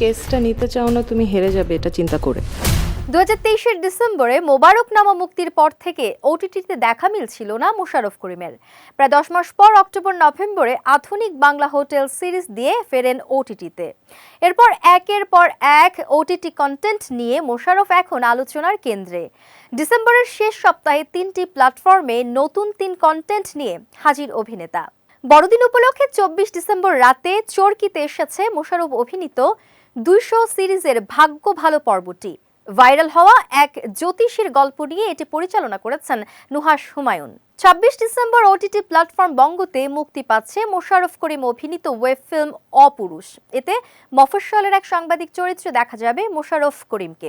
কেসটা নিতে চাও না, তুমি হেরে যাবে, এটা চিন্তা করে। দু হাজার তেইশের ডিসেম্বরে মোবারকনামা মুক্তির পর থেকে ওটিটিতে দেখা মিলছিল না মোশাররফ করিমের। প্রায় দশ মাস পর অক্টোবর, নভেম্বরে আধুনিক বাংলা হোটেল সিরিজ দিয়ে ফেরেন ওটিটিতে। এরপর একের পর এক ওটিটি কন্টেন্ট নিয়ে মোশারফ এখন আলোচনার কেন্দ্রে। ডিসেম্বরের শেষ সপ্তাহে তিনটি প্ল্যাটফর্মে নতুন তিন কন্টেন্ট নিয়ে হাজির অভিনেতা। বড়দিন উপলক্ষে চব্বিশ ডিসেম্বর রাতে চরকিতে এসেছে মোশারফ অভিনীত দুইশো সিরিজের ভাগ্য ভালো পর্বটি। ভাইরাল হওয়া এক জ্যোতিষীর গল্প নিয়ে এটি পরিচালনা করেছেন নুহাস হুমায়ুন। ছাব্বিশ ডিসেম্বর ওটিটি প্ল্যাটফর্ম বঙ্গতে মুক্তি পাচ্ছে মোশাররফ করিম অভিনীত ওয়েব ফিল্ম অপুরুষ। এতে মফস্বলের এক সাংবাদিক চরিত্রে দেখা যাবে মোশাররফ করিমকে।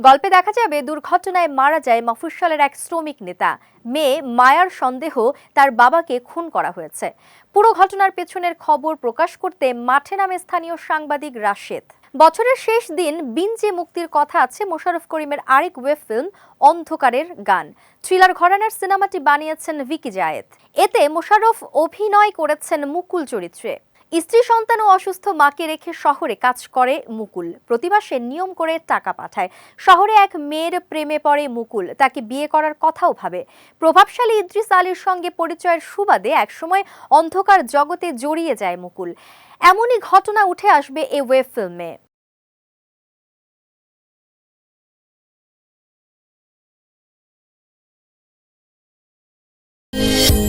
গল্পে দেখা যাবে দুর্ঘটনায় মারা যায় মফস্বলের এক শ্রমিক নেতা। মেয়ে মায়ার সন্দেহ তার বাবাকে খুন করা হয়েছে। পুরো ঘটনার পেছনের খবর প্রকাশ করতে মাঠে নামে স্থানীয় সাংবাদিক রাশেদ। বছরের শেষ দিন বিঞ্জে মুক্তির কথা আছে মোশাররফ করিমের আরেক ওয়েব ফিল্ম অন্ধকারের গান। থ্রিলার ঘরানার সিনেমাটি বানিয়েছেন ভিকি জায়েদ। এতে মোশাররফ অভিনয় করেছেন মুকুল চরিত্রে। স্ত্রী, সন্তান ও অসুস্থ মাকে রেখে শহরে কাজ করে মুকুল। প্রতি মাসে নিয়ম করে টাকা পাঠায়। শহরে এক মেয়ের প্রেমে পড়ে মুকুল। তাকে বিয়ে করার কথাও ভাবে। প্রভাবশালী ইদ্রিস আলীর সঙ্গে পরিচয়ের সুবাদে একসময় অন্ধকার জগতে জড়িয়ে যায় মুকুল। এমনই ঘটনা উঠে আসবে এ ওয়েব ফিল্মে। 嗯。